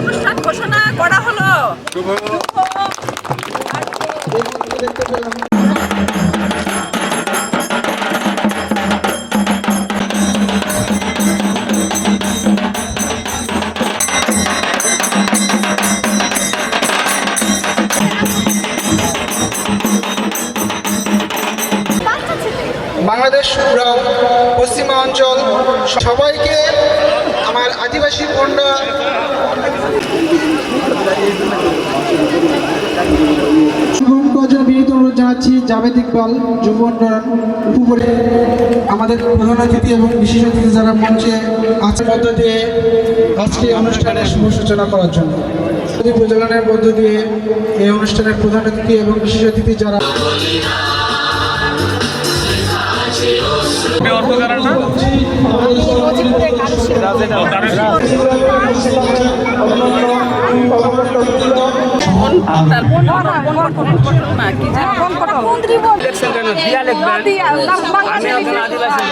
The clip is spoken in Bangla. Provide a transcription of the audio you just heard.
অনুষ্ঠান ঘোষণা করা হলো। শুভ বাংলাদেশ উড়াও পশ্চিমা অঞ্চল সবাইকে আমার আদিবাসী পণ্যা শুভম গজের বিনীত অনুরোধ জানাচ্ছি জাভেদ ইকবাল, যুব উপরে আমাদের প্রধান অতিথি এবং বিশেষ অতিথি যারা মঞ্চে আছে মধ্য দিয়ে আজকে অনুষ্ঠানের শুভ সূচনা করার জন্য। অতিথি প্রজ্বলনের মধ্য দিয়ে এই অনুষ্ঠানের প্রধান অতিথি এবং বিশেষ অতিথি যারা তার বোন বোন বোন না কি জানি মন্ত্রী বল দিয়া লিখবেন আমি একজন আদিবাসী